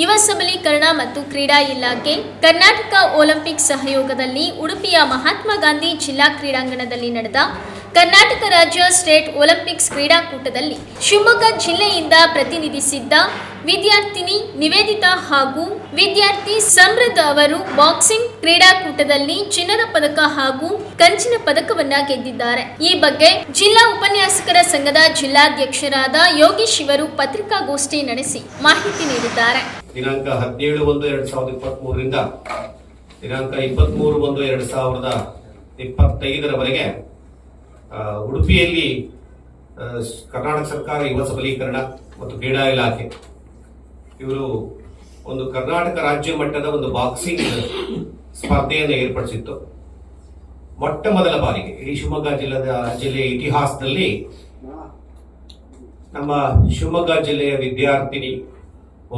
ಯುವ ಸಬಲೀಕರಣ ಮತ್ತು ಕ್ರೀಡಾ ಇಲಾಖೆ, ಕರ್ನಾಟಕ ಒಲಿಂಪಿಕ್ ಸಹಯೋಗದಲ್ಲಿ ಉಡುಪಿಯ ಮಹಾತ್ಮ ಗಾಂಧಿ ಜಿಲ್ಲಾ ಕ್ರೀಡಾಂಗಣದಲ್ಲಿ ನಡೆದ ಕರ್ನಾಟಕ ರಾಜ್ಯ ಸ್ಟೇಟ್ ಒಲಿಂಪಿಕ್ಸ್ ಕ್ರೀಡಾಕೂಟದಲ್ಲಿ ಶಿವಮೊಗ್ಗ ಜಿಲ್ಲೆಯಿಂದ ಪ್ರತಿನಿಧಿಸಿದ್ದ ವಿದ್ಯಾರ್ಥಿನಿ ನಿವೇದಿತಾ ಹಾಗೂ ವಿದ್ಯಾರ್ಥಿ ಸಮೃದ್ಧ ಅವರು ಬಾಕ್ಸಿಂಗ್ ಕ್ರೀಡಾಕೂಟದಲ್ಲಿ ಚಿನ್ನದ ಪದಕ ಹಾಗೂ ಕಂಚಿನ ಪದಕವನ್ನ ಗೆದ್ದಿದ್ದಾರೆ. ಈ ಬಗ್ಗೆ ಜಿಲ್ಲಾ ಉಪನ್ಯಾಸಕರ ಸಂಘದ ಜಿಲ್ಲಾಧ್ಯಕ್ಷರಾದ ಯೋಗೀಶ್ ಇವರು ಪತ್ರಿಕಾಗೋಷ್ಠಿ ನಡೆಸಿ ಮಾಹಿತಿ ನೀಡಿದ್ದಾರೆ. ದಿನಾಂಕ ಹದಿನೇಳು ಒಂದು ಎರಡ್ ಸಾವಿರದ ಇಪ್ಪತ್ತ್ ಮೂರರಿಂದ ದಿನಾಂಕ ಇಪ್ಪತ್ಮೂರು ಒಂದು ಎರಡ್ ಸಾವಿರದ ಇಪ್ಪತ್ತೈದರವರೆಗೆ ಉಡುಪಿಯಲ್ಲಿ ಕರ್ನಾಟಕ ಸರ್ಕಾರ ಯುವ ಸಬಲೀಕರಣ ಮತ್ತು ಕ್ರೀಡಾ ಇಲಾಖೆ. ಇವರು ಒಂದು ಕರ್ನಾಟಕ ರಾಜ್ಯ ಮಟ್ಟದ ಒಂದು ಬಾಕ್ಸಿಂಗ್ ಸ್ಪರ್ಧೆಯನ್ನು ಏರ್ಪಡಿಸಿತ್ತು. ಮೊಟ್ಟ ಮೊದಲ ಬಾರಿಗೆ ಇಡೀ ಶಿವಮೊಗ್ಗ ಜಿಲ್ಲೆಯ ಜಿಲ್ಲೆಯ ಇತಿಹಾಸದಲ್ಲಿ ನಮ್ಮ ಶಿವಮೊಗ್ಗ ಜಿಲ್ಲೆಯ ವಿದ್ಯಾರ್ಥಿನಿ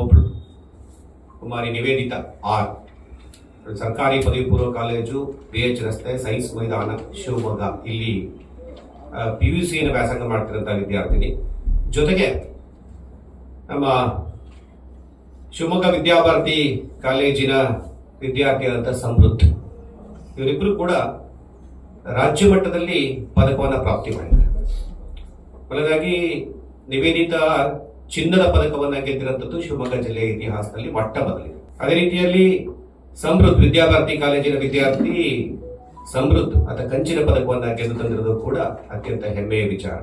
ಒಬ್ಳು. ಕುಮಾರಿ ನಿವೇದಿತಾ ಆರ್. ಸರ್ಕಾರಿ ಪದವಿ ಪೂರ್ವ ಕಾಲೇಜು ಬಿ ಎಚ್ ರಸ್ತೆ, ಸೈನ್ಸ್ ಮೈದಾನ, ಶಿವಮೊಗ್ಗ. ಇಲ್ಲಿ ಪಿ ಯು ಸಿಯನ್ನು ವ್ಯಾಸಂಗ ಮಾಡ್ತಿರೋಂಥ ವಿದ್ಯಾರ್ಥಿನಿ. ಜೊತೆಗೆ ನಮ್ಮ ಶಿವಮೊಗ್ಗ ವಿದ್ಯಾಭಾರತಿ ಕಾಲೇಜಿನ ವಿದ್ಯಾರ್ಥಿಯಾದಂಥ ಸಮೃದ್ಧ ಇವರಿಬ್ಬರು ಕೂಡ ರಾಜ್ಯ ಮಟ್ಟದಲ್ಲಿ ಪದಕವನ್ನು ಪ್ರಾಪ್ತಿ ಮಾಡಿದ್ದಾರೆ. ಹೊಲದಾಗಿ ನಿವೇದಿತಾ ಚಿನ್ನದ ಪದಕವನ್ನ ಗೆದ್ದಿರುವಂತದ್ದು ಶಿವಮೊಗ್ಗ ಜಿಲ್ಲೆಯ ಇತಿಹಾಸದಲ್ಲಿ ಮೊಟ್ಟ ಮೊದಲಿದೆ ಅದೇ ರೀತಿಯಲ್ಲಿ ಸಮೃದ್ಧ ವಿದ್ಯಾಭಾರತಿ ಕಾಲೇಜಿನ ವಿದ್ಯಾರ್ಥಿ ಸಮೃದ್ಧ ಅಥವಾ ಕಂಚಿನ ಪದಕವನ್ನ ಗೆದ್ದು ತಂದಿರೋದು ಕೂಡ ಅತ್ಯಂತ ಹೆಮ್ಮೆಯ ವಿಚಾರ.